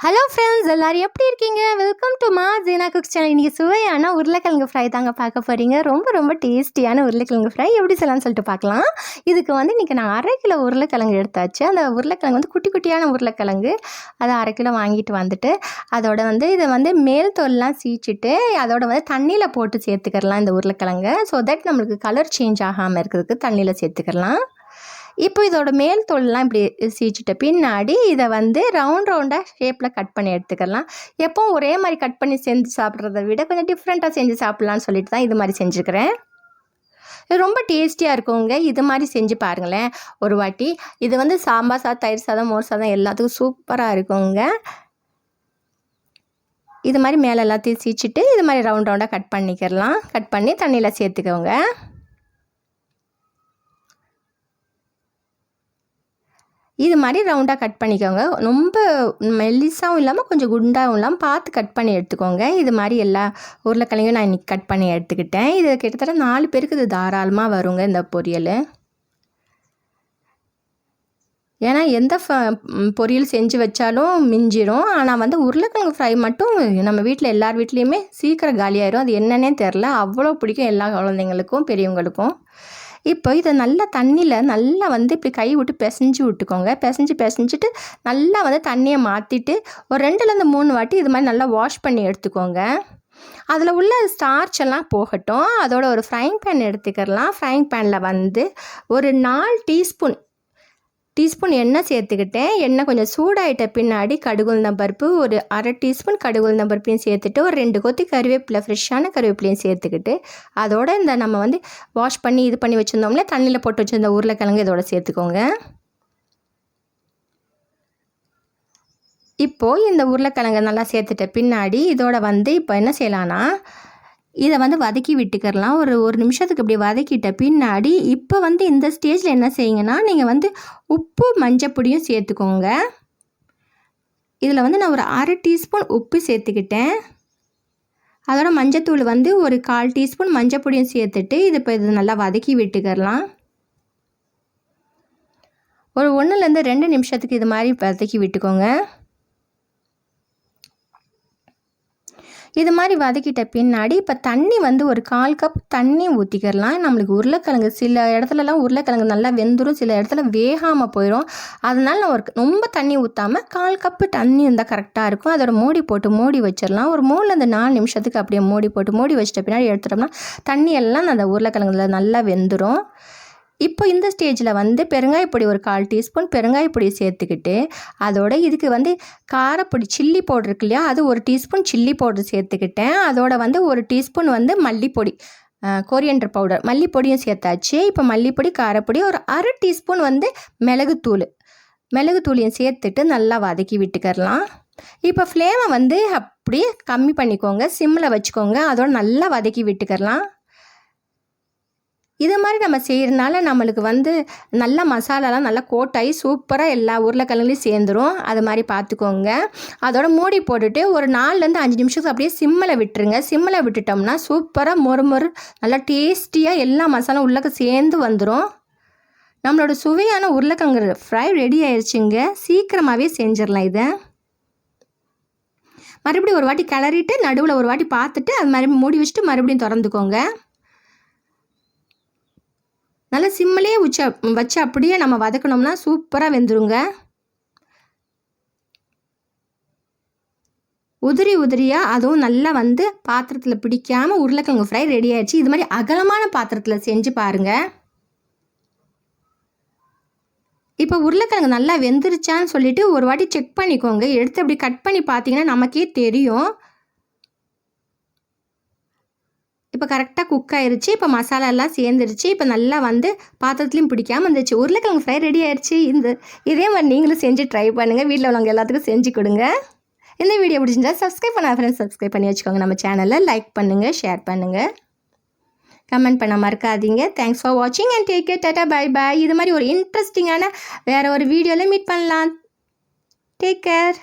Hello friends எல்லோரும் எப்படி இருக்கீங்க? வெல்கம் டு மா ஜீனா குக் சேனல் இன்றைக்கி சுவையான உருளைக்கிழங்கு ஃப்ரை தாங்க பார்க்க போகிறீங்க ரொம்ப ரொம்ப டேஸ்டியான உருளைக்கிழங்கு ஃப்ரை எப்படி செய்யலாம்னு சொல்லிட்டு பார்க்கலாம். இதுக்கு வந்து இன்றைக்கி நான் அரை கிலோ உருளைக்கிழங்கு எடுத்தாச்சு. அந்த உருளைக்கிழங்கு வந்து குட்டி குட்டியான உருளைக்கிழங்கு. அதை அரை கிலோ வாங்கிட்டு வந்துட்டு அதோட வந்து இதை வந்து மேல் தோல்லாம் சீச்சிட்டு அதோட வந்து தண்ணியில் போட்டு சேர்த்துக்கிறலாம் இந்த உருளைக்கிழங்கு. ஸோ தட் நம்மளுக்கு கலர் சேஞ்ச் ஆகாமல் இருக்கிறதுக்கு தண்ணியில் சேர்த்துக்கிறலாம். இப்போ இதோட மேல் தோல்லாம் இப்படி சீச்சிட்ட பின்னாடி இதை வந்து ரவுண்ட் ரவுண்டாக ஷேப்பில் கட் பண்ணி எடுத்துக்கலாம். எப்போவும் ஒரே மாதிரி கட் பண்ணி செஞ்சு சாப்பிட்றத விட கொஞ்சம் டிஃப்ரெண்ட்டாக செஞ்சு சாப்பிட்லான்னு சொல்லிட்டு தான் இது மாதிரி செஞ்சுருக்கிறேன் இது ரொம்ப டேஸ்டியாக இருக்குங்க. இது மாதிரி செஞ்சு பாருங்களேன். ஒரு வாட்டி இது வந்து சாம்பார் சாதம் தயிர் சாதம் மோர் சாதம் எல்லாத்துக்கும் சூப்பராக இருக்குங்க. இது மாதிரி மேலே எல்லாத்தையும் சீச்சிட்டு இது மாதிரி ரவுண்ட் ரவுண்டாக கட் பண்ணிக்கிறலாம் கட் பண்ணி தண்ணியில் சேர்த்துக்கோங்க. இது மாதிரி ரவுண்டாக கட் பண்ணிக்கோங்க. ரொம்ப மெல்லிசாகவும் இல்லாமல் கொஞ்சம் குண்டாகவும் இல்லாமல் பார்த்து கட் பண்ணி எடுத்துக்கோங்க. இது மாதிரி எல்லா உருளைக்கிழங்கும் நான் இன்றைக்கி கட் பண்ணி எடுத்துக்கிட்டேன். இது கிட்டத்தட்ட நாலு பேருக்கு இது தாராளமாக வருங்க இந்த பொரியல். ஏன்னா எந்த ஃப பொரியல் செஞ்சு வச்சாலும் மிஞ்சிரும். ஆனால் வந்து உருளைக்கிழங்கு ஃப்ரை மட்டும் நம்ம வீட்டில் எல்லார் வீட்லேயுமே சீக்கிரம் காலியாயிரும். அது என்னன்னே தெரில அவ்வளோ பிடிக்கும் எல்லா குழந்தைங்களுக்கும் பெரியவங்களுக்கும். இப்போ இதை நல்லா தண்ணியில் நல்லா வந்து இப்படி கை விட்டு பிசைஞ்சு விட்டுக்கோங்க. பிசைஞ்சு பிசைஞ்சிட்டு நல்லா வந்து தண்ணியை மாற்றிட்டு ஒரு ரெண்டுலேருந்து மூணு வாட்டி இது மாதிரி நல்லா வாஷ் பண்ணி எடுத்துக்கோங்க. அதில் உள்ள ஸ்டார்ச் எல்லாம் போகட்டும். அதோட ஒரு ஃப்ரைங் பேன் எடுத்துக்கிறலாம் ஃப்ரைங் பேனில் வந்து ஒரு நாலு டீஸ்பூன் டீஸ்பூன் எண்ணெய் சேர்த்துக்கிட்டேன். எண்ணெய் கொஞ்சம் சூடாயிட்ட பின்னாடி கடுகுளுந்தம் பருப்பு ஒரு அரை டீஸ்பூன் கடுகுளுந்தம் பருப்பையும் சேர்த்துட்டு ஒரு ரெண்டு கொத்தி கருவேப்பிலை ஃப்ரெஷ்ஷான கருவேப்பிலையும் சேர்த்துக்கிட்டு அதோட இந்த நம்ம வந்து வாஷ் பண்ணி இது பண்ணி வச்சுருந்தோம்ல தண்ணியில் போட்டு வச்சுருந்த உருளைக்கிழங்கு இதோட சேர்த்துக்கோங்க. இப்போது இந்த உருளைக்கிழங்கு நல்லா சேர்த்துட்ட பின்னாடி இதோட வந்து இப்போ என்ன செய்யலான்னா இதை வந்து வதக்கி விட்டுக்கிறலாம். ஒரு ஒரு நிமிஷத்துக்கு இப்படி வதக்கிட்ட பின்னாடி இப்போ வந்து இந்த ஸ்டேஜில் என்ன செய்யுங்கன்னா நீங்கள் வந்து உப்பு மஞ்சப்பொடியும் சேர்த்துக்கோங்க. இதில் வந்து நான் ஒரு அரை டீஸ்பூன் உப்பு சேர்த்துக்கிட்டேன். அதோட மஞ்சத்தூள் வந்து ஒரு கால் டீஸ்பூன் மஞ்சப்பொடியும் சேர்த்துட்டு இது இப்போ இது நல்லா வதக்கி விட்டுக்கிறலாம். ஒரு ஒன்றுலேருந்து ரெண்டு நிமிஷத்துக்கு இது மாதிரி வதக்கி விட்டுக்கோங்க. இது மாதிரி வதக்கிட்ட பின்னாடி இப்போ தண்ணி வந்து ஒரு கால் கப் தண்ணி ஊற்றிக்கிறலாம் நம்மளுக்கு உருளைக்கிழங்கு சில இடத்துலலாம் உருளைக்கிழங்கு நல்லா வெந்துடும் சில இடத்துல வேகாமல் போயிடும் அதனால நான் ஒரு ரொம்ப தண்ணி ஊற்றாமல் கால் கப்பு தண்ணி இருந்தால் கரெக்டாக இருக்கும். அதோட மூடி போட்டு மூடி வச்சிடலாம். ஒரு மூணுலேருந்து நாலு நிமிஷத்துக்கு அப்படியே மூடி போட்டு மூடி வச்சிட்ட பின்னாடி எடுத்துட்டோம்னா தண்ணி எல்லாம் அந்த உருளைக்கிழங்குல நல்லா வெந்துடும் இப்போ இந்த ஸ்டேஜில் வந்து பெருங்காயப்பொடி ஒரு கால் டீஸ்பூன் பெருங்காயப்பொடி சேர்த்துக்கிட்டு அதோட இதுக்கு வந்து காரப்பொடி சில்லி பவுடர் இருக்கு இல்லையா? அது ஒரு டீஸ்பூன் சில்லி பவுடர் சேர்த்துக்கிட்டேன். அதோட வந்து ஒரு டீஸ்பூன் வந்து மல்லிப்பொடி கொரியண்டர் பவுடர் மல்லிப்பொடியும் சேர்த்தாச்சு. இப்போ மல்லிப்பொடி காரப்பொடி ஒரு அரை டீஸ்பூன் வந்து மிளகுத்தூள். மிளகுத்தூளையும் சேர்த்துட்டு நல்லா வதக்கி விட்டுக்கரலாம் இப்போ ஃப்ளேமை வந்து அப்படியே கம்மி பண்ணிக்கோங்க. சிம்மில் வச்சுக்கோங்க. அதோட நல்லா வதக்கி விட்டுக்கரலாம் இது மாதிரி நம்ம செய்கிறனால நம்மளுக்கு வந்து நல்ல மசாலாலாம் நல்லா கோட்டாகி சூப்பராக எல்லா உருளைக்கிழங்குலையும் சேர்ந்துடும் அது மாதிரி பார்த்துக்கோங்க. அதோட மூடி போட்டுட்டு ஒரு நாலுலேருந்து அஞ்சு நிமிஷத்துக்கு அப்படியே சிம்மில் விட்டுருங்க. சிம்மில் விட்டுட்டோம்னா சூப்பராக மொறு மொறு நல்லா டேஸ்டியாக எல்லா மசாலாவும் உள்ளக்க சேர்ந்து வந்துடும் நம்மளோட சுவையான உருளைக்கிழங்கு ஃப்ரை ரெடி ஆயிடுச்சுங்க சீக்கிரமாகவே செஞ்சிடலாம் இதை. மறுபடியும் ஒரு வாட்டி கிளறிட்டு நடுவில் ஒரு வாட்டி பார்த்துட்டு அது மாதிரி மூடி வச்சுட்டு மறுபடியும் திறந்துக்கோங்க. நல்லா சிம்மிலே உச்ச வச்சு அப்படியே நம்ம வதக்கணும்னா சூப்பராக வெந்துருங்க. உதிரி உதிரியாக அதுவும் நல்லா வந்து பாத்திரத்தில் பிடிக்காமல் உருளைக்கிழங்கு ஃப்ரை ரெடி ஆயிடுச்சு. இது மாதிரி அகலமான பாத்திரத்தில் செஞ்சு பாருங்கள் இப்போ உருளைக்கிழங்கு நல்லா வெந்துருச்சான்னு சொல்லிட்டு ஒரு வாட்டி செக் பண்ணிக்கோங்க. எடுத்து அப்படி கட் பண்ணி பார்த்தீங்கன்னா நமக்கே தெரியும். இப்போ கரெக்டாக குக் ஆயிடுச்சு இப்போ மசாலா எல்லாம் சேர்ந்துருச்சு இப்போ நல்லா வந்து பாத்திரத்துலையும் பிடிக்காமல் இருந்துச்சு. உருளைக்கிழங்கு ஃப்ரை ரெடி ஆயிடுச்சு இந்த இதே மாதிரி நீங்களும் செஞ்சு ட்ரை பண்ணுங்கள் வீட்டில் உள்ளவங்க எல்லாத்துக்கும் செஞ்சு கொடுங்க. இந்த வீடியோ பிடிச்சிருந்தா சப்ஸ்கிரைப் பண்ண ஃப்ரெண்ட்ஸ் சப்ஸ்கிரைப் பண்ணி வச்சுக்கோங்க. நம்ம சேனலில் லைக் பண்ணுங்கள் ஷேர் பண்ணுங்கள் கமெண்ட் பண்ண மறக்காதீங்க. தேங்க்ஸ் ஃபார் வாட்சிங் and take care tata bye bye இது மாதிரி ஒரு இன்ட்ரெஸ்டிங்கான வேறு ஒரு வீடியோவில் மீட் பண்ணலாம். Take care